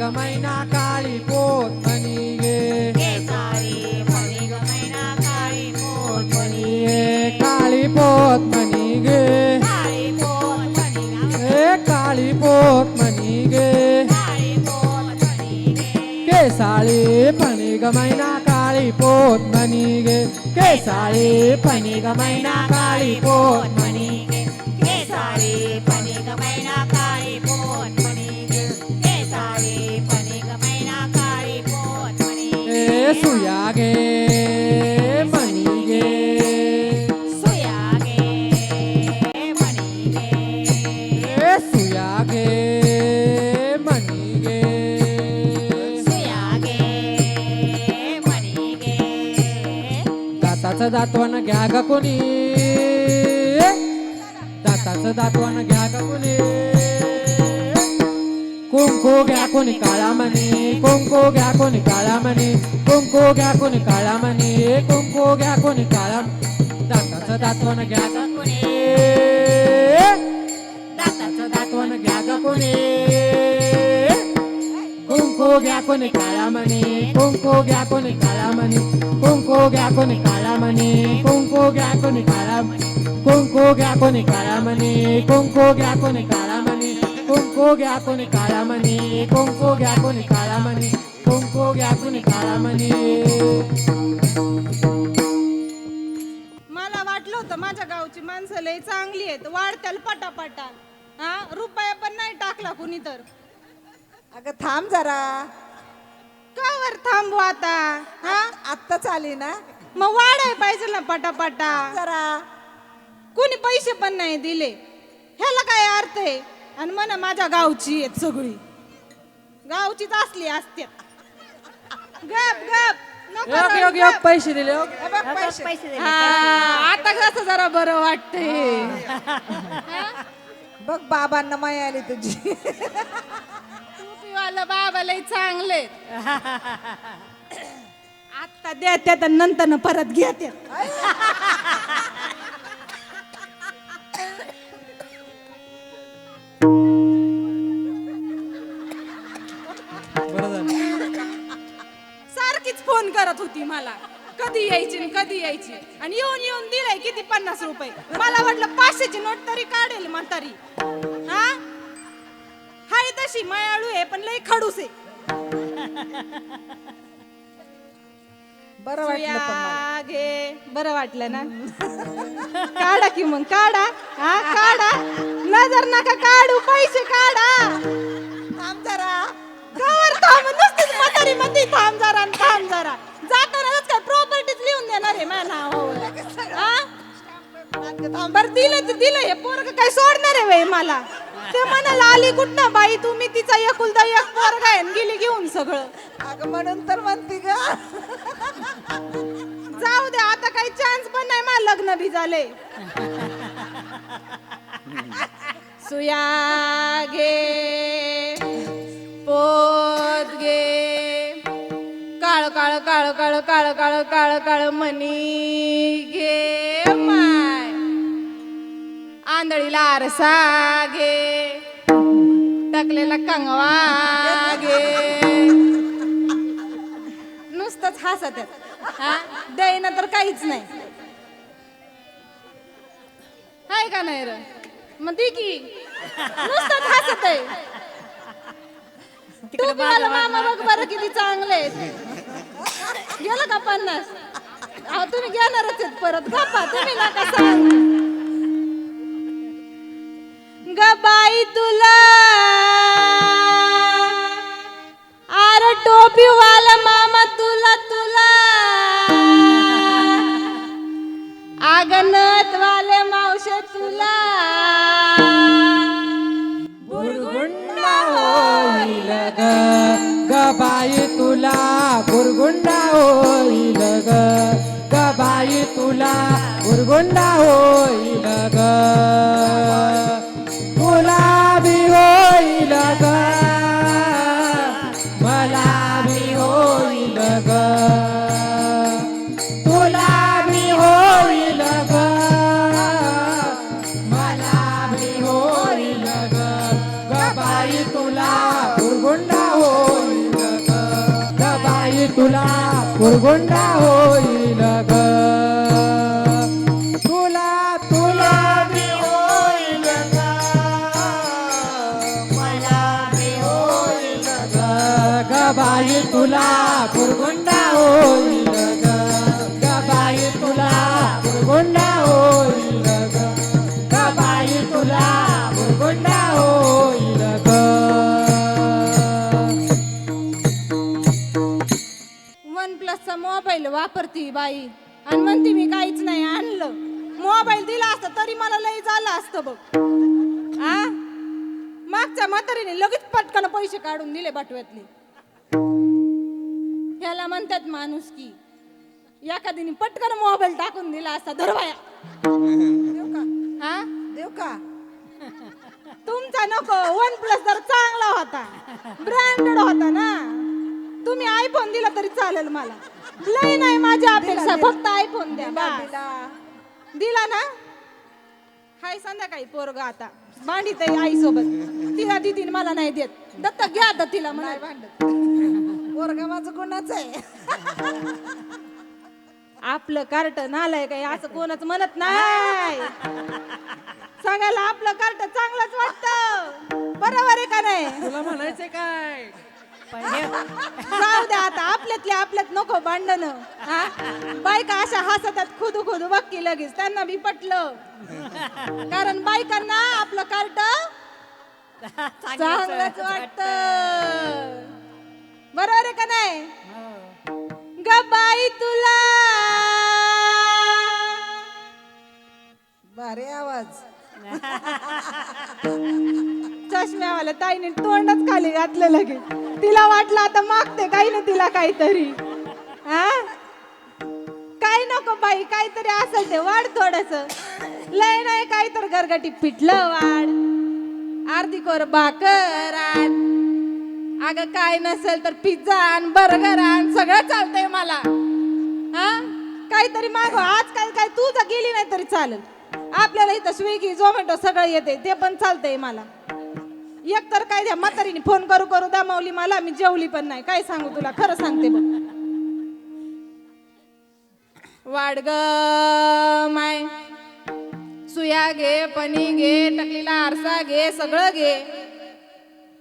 మణిగమైన కాళిపోత్మనియే కాళిపోత్మనిగే కాళిపోత్మనిగే కేసాళి పనిగమైన కాళిపోత్మనిగే కేసాళి పనిగమైన కాళిపోత్మనిగే सुयागे मणिगे सुयागे मणिगे सुयागे मणिगे सुयागे मणिगे दाताचं दातवण घ्या ग कोणी दाताचं दातवण घ्या ग कोणी कुंकू घ्या कोणी काळा मणी कुंकू घ्या कोणी काळा मणी कुंकू घ्या कोणी काळा म्हणे कुंकू घ्या कोणी काळा दाताचं दातवन घ्या ग कोणी दाताचं दातवन घ्या ग कोणी कुंकू घ्या कोणी काळा म्हणे कुंकू घ्या कोणी काळा म्हणे कुंकू घ्या कोणी काळा म्हणे कुंकू घ्या कोणी काळा मणी कुंकू घ्या कोणी काळा म्हणे कुंकू घ्या कोणी काळा म्हणे कुंकू घ्या कोणी काळा म्हणे कुंकू घ्या कोणी काळा म्हणे कुंकू मला वाटलं होतं माझ्या गावची माणसं लय चांगली आहेत. वाढत्याल पटापटा. हा? रुपया पण नाही टाकला कुणी तर. अगं थांब जरा. कावर थांबू आता? हा? आत्ताच आली ना? मग वाढाय पाहिजे ना पटापटा. जरा. कुणी पैसे पण नाही दिले. ह्याला काय अर्थ आहे? आणि म्हणा माझ्या गावची आहेत सगळी. गावचीच असली असते गप गप. नको योग योग रडू, योग गप. पैसे दिले योग हे बघ पैसे. पैसे दिले. हा, आता कसं जरा बरं वाटतंय. बघ बाबांना माय आली तुझी. टोपीवाला बाबा लय चांगले. आता द्या आणि नंतर परत घ्या त्यात फोन करत होती मला. कधी यायची कधी यायची? आणि येऊन येऊन दिलाय किती पन्नास रुपये. मला वाटलं पाचशेची नोट तरी काढेल म्हातारी. हा? हाय तशी मायाळू आहे पण लय खडूस आहे. बरं वाटलं पण मला. या घे बरं वाटलं ना? काढा की मग काढा. हा काढा. नजर नका काढू पैसे काढा. थांब जरा. कवर थांब नुसतीच म्हातारी मध्ये थांब जरा आणि थांब जरा. जातानाच काय प्रॉपर्टीज लिहून देणार आहे माझ्या नावावर. हा बरं दिलं तर दिलं हे पोरग काय सोडणार आहे बाई मला? ते म्हणाला आली कुठं बाई तुम्ही? तिचा एकुलता एक पोरग आहे गेली घेऊन सगळं. अगं म्हणून तर म्हणते ग. जाऊ दे आता काही चान्स पण नाही मला लग्न बी झाले सुया घे पोत घे काळ काळ काळ काळ काळ काळ काळ काळ मनी घे माय आंधळीला आरसा घे टाकलेला कंगवा घे नुसतंच हसत आहेत. हा? द्यायना तर काहीच नाही. आहे का नाही र? मग ती की. नुसतंच हसत आहे. टोपीवाला मामा बघ बरं किती चांगले आहेत गेलं का पन्नास? अहो तुम्ही घेणारच आहेत परत. गप्पा तुम्ही नका सांग. ग बाई तुला now. बाई तुला पुरगुंडा होईल ग. बाई तुला पुरगुंडा होईल ग. बाई तुला पुरगुंडा होईल ग. वन प्लसचा मोबाईल वापरती बाई. आणि म्हणते मी काहीच नाही आणलं. मोबाईल दिला असता तरी मला लई झालं असतं बघ. आ? मागच्या म्हातारीने लगेच पटकन पैसे काढून दिले बटव्यातले. ह्याला म्हणतात माणूस की एखादीने पटकन मोबाईल टाकून दिला असता धरवाया. देऊ का? हा? देऊ का? तुमचा नको वन प्लस जर चांगला होता ब्रँडेड होता ना तुम्ही आयफोन दिला तरी चालेल मला. लय नाही माझी अपेक्षा फक्त आयफोन द्या दिला बस. दिला. दिला ना? हाय संध्याकाळी पोरग आता भांडीत आहे आई सोबत तिला दिदीन मला नाही देत. दत्तक घ्या आता तिला म्हणा भांडत. पोरगा माझं कोणाच आहे. आपलं कार्ट नालय काय? असं कोणच म्हणत नाही. सांगायला आपलं कार्ट चांगलंच वाटतं. बरोबर आहे का नाही? तुला म्हणायचंय काय? पण हे जाऊ द्या आता आपल्यातल्या आपल्यात नको भांडण. बायका अशा हसतात खुदू खुदू बक्की लगेच. त्यांना बी पटलं. कारण बायकांना आपलं कार्ट चांगलंच वाटत. बरोबर आहे का नाही? ग बाई तुला. भारी आवाज. चष्म्यावाल्या ताईने तोंडच खाली घातलं लगे तिला वाटलं आता मागते काही ना तिला काहीतरी. हा? काय नको बाई काहीतरी असेल ते वाढ थोडस. लय नाही काहीतरी गरगटी पिठलं वाढ. अर्धी कोर भाकर आण. अगं काय नसेल तर पिझ्झा आण बर्गर आण सगळं चालतंय मला. हा? काहीतरी मागव. आज काय काय तू जर गेली नाही तरी चालेल. आपल्याला इथं स्विगी झोमॅटो सगळं येते. ते पण चालतंय मला. एक तर काय द्या म्हातारीने फोन करू करू दमावली मला मी जेवली पण नाही. काय सांगू तुला? खरं सांगते बघ. वाड ग माय. सुया घे पनी घे टकलीला आरसा घे सगळं घे.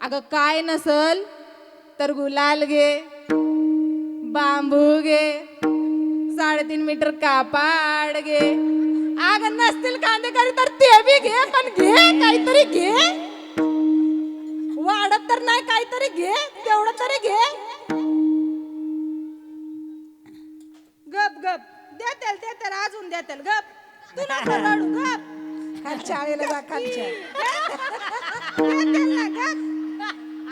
अगं काय नसल? तर गुलाल घे बांबू घे साडेतीन मीटर कापाड घे. अगं नसतील कांदे करी तर ते बी घे पण घे काहीतरी घे. वाढत तर नाही काहीतरी घे तेवढं तरी घे. गप गप. देतेल देतेल अजून देतेल. गप. तू नको रडू गप. खालच्या आळीला जा खालच्या. देतेल ना गप.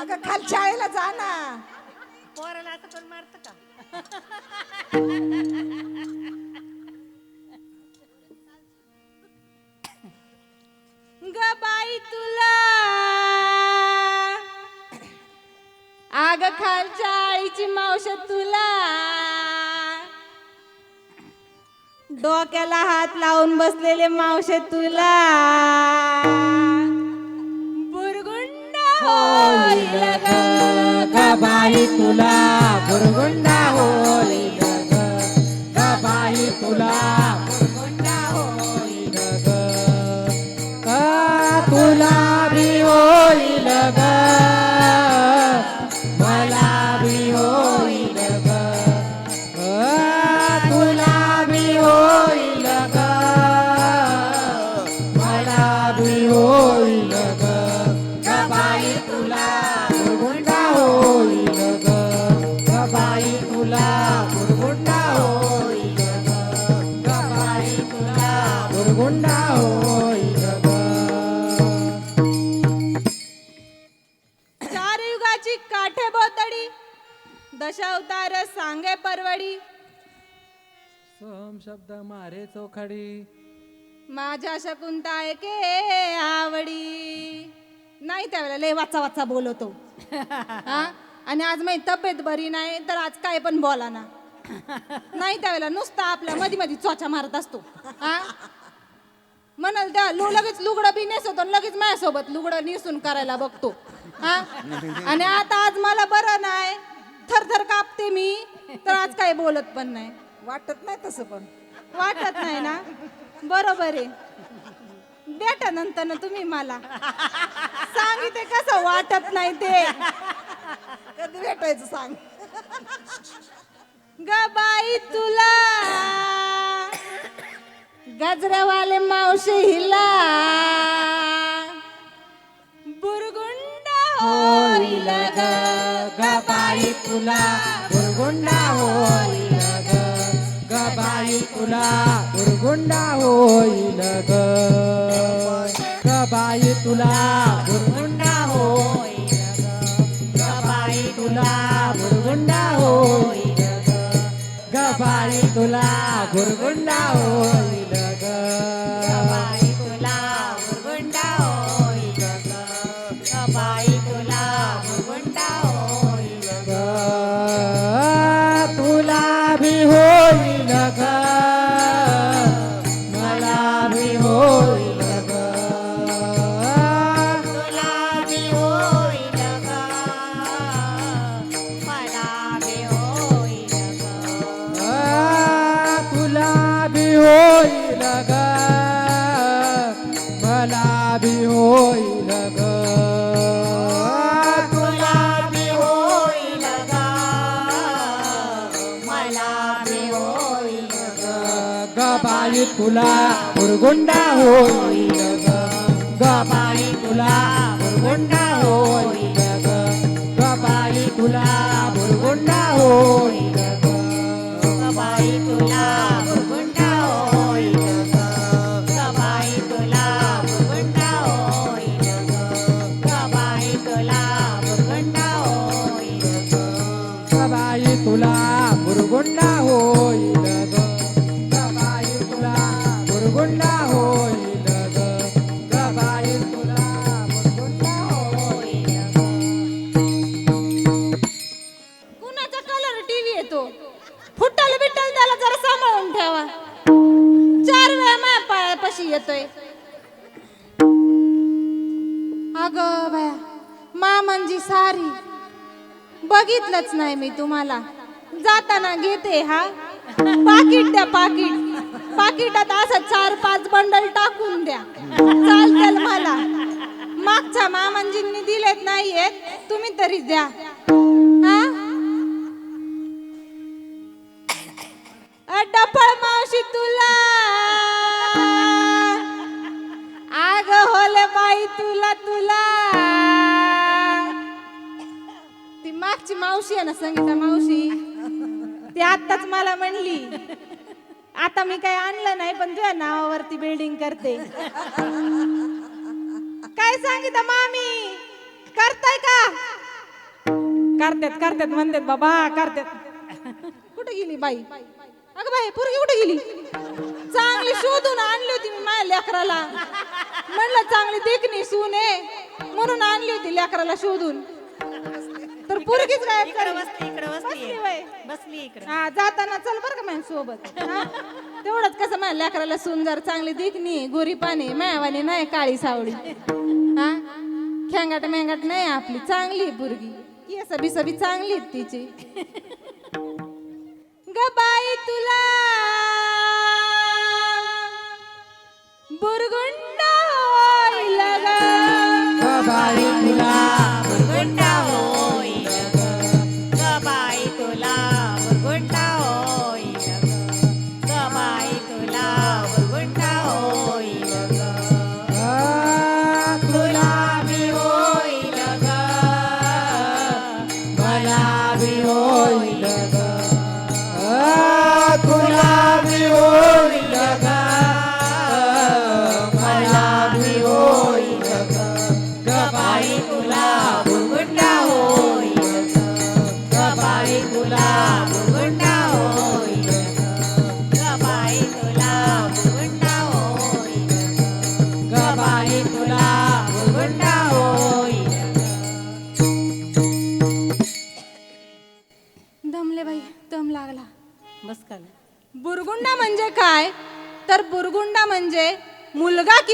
अगं खालच्या आळीला जा ना. पोराला असं कोण मारतं का? ग बाई तुला. आग खालच्या आईची मावश तुला. डोक्याला हात लावून बसलेले मावशे तुला. गबाई तुला गुरगुंडा होई गबाई तुला चार युगाची काठे बोतडी दशावतार सांगे परवडी. सोम शब्द मारे चोखडी. माझ्या शकुंता के आवडी. नाही त्यावेळेला लय वाचा वाचा बोलवतो हा? आणि आज माझी तब्येत बरी नाही तर आज काय पण बोला ना. नाही त्यावेळेला नुसता आपल्या मध्ये मध्ये चोचा मारत असतो. हा? म्हणाल त्या लु लगेच लुगडं बी नेसवतो लगेच माझ्यासोबत लुगडं नेसून करायला बघतो. हा? आणि आता आज मला बरं नाही. थरथर कापते मी. तर आज काही बोलत पण नाही. वाटत नाही तसं पण. वाटत नाही ना? बरोबर आहे. भेटा नंतर ना तुम्ही मला. सांगितले कसं वाटत नाही ते. कधी भेटायचं सांग. ग बाई तुला. गजरावाले मावशी हिला. बुरगुंड होईल ग गबाई तुला. बुरगुंडा होईल ग गबाई तुला. बुरगुंडा होईल ग गबाई तुला. बुरगुंडा होईल ग गबाई तुला. बुरगुंडा होईल ग गबाई तुला. बुरगुंडा हो बाई तुला मुरगुंडा होईल ग तुला भी होईल गबाई तुला मुरगुंडा होईल ग. गबाई तुला मुरगुंडा होईल ग. तुला मुरगुंडा होईल ग. बाई तुला मुरगुंडा होईल ग. बाई तुला मुरगुंडा होईल ग. बाई तुला मुरगुंडा होईल ग. तुला मुरगुंडा तुम्हाला. जाताना घेते हा. पाकिट द्या पाकिट. पाकिटात असं चार पाच बंडल टाकून द्या. चालतल मला. मागच्या मामांजींनी दिलेत नाहीयेत तुम्ही तरी द्या. हा? डफळ मावशी तुला. आग होले बाई तुला तुला. मागची मावशी आहे ना संगीता मावशी? ती आत्ताच मला म्हणली आता मी काय आणलं नाही पण तुझ्या नावावरती बिल्डिंग करते. काय सांगितलं मामी? करताय का? करतात करतात म्हणतात बाबा करतात. कुठे गेली बाई? अगं बाई पोरगी कुठे गेली? चांगली शोधून आणली होती मी माझ्या लेकराला. म्हणलं चांगली देखणी सून आहे. म्हणून आणली होती लेकराला शोधून. तर पोरगीच गायब इकडे झाली. बसली इकडे बसली. बसली. बसली इकडे. हा जाताना चल बरं का माझ्या सोबत. हा? तेवढंच कसं माझ्या लेकराला सुंदर चांगली दिखणी गोरी पाणी मायावानी नाही काळी सावळी. हा? खेंगाट मेंगाट नाही आपली चांगली पोरगी. केस बी सभी चांगली आहेत तिची. ग बाई तुला बुरगुंड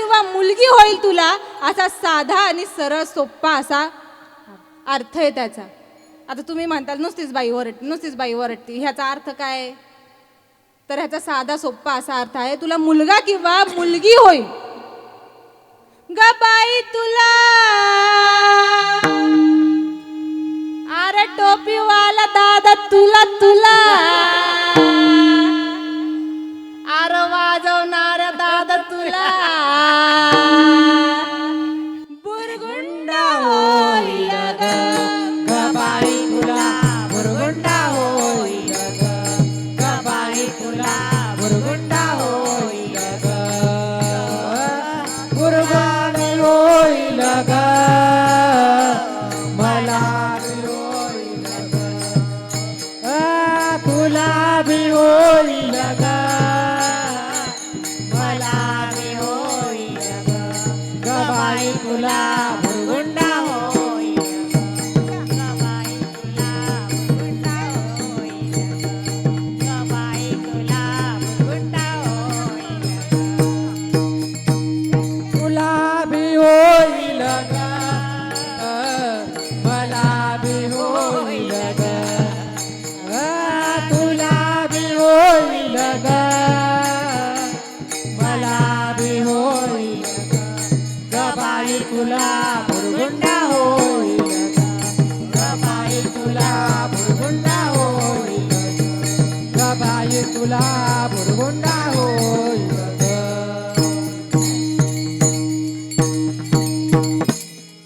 किंवा मुलगी होईल तुला असा साधा आणि सरळ सोप्पा असा अर्थ आहे त्याचा. आता तुम्ही म्हणताल नुसतीच बाई ओरडती नुसतीच बाई ओरडती. ह्याचा अर्थ काय तर ह्याचा साधा सोप्पा असा अर्थ आहे तुला मुलगा किंवा मुलगी होईल. ग बाई तुला अरे टोपीवाला दादा तुला तुला. গান ওই লাগান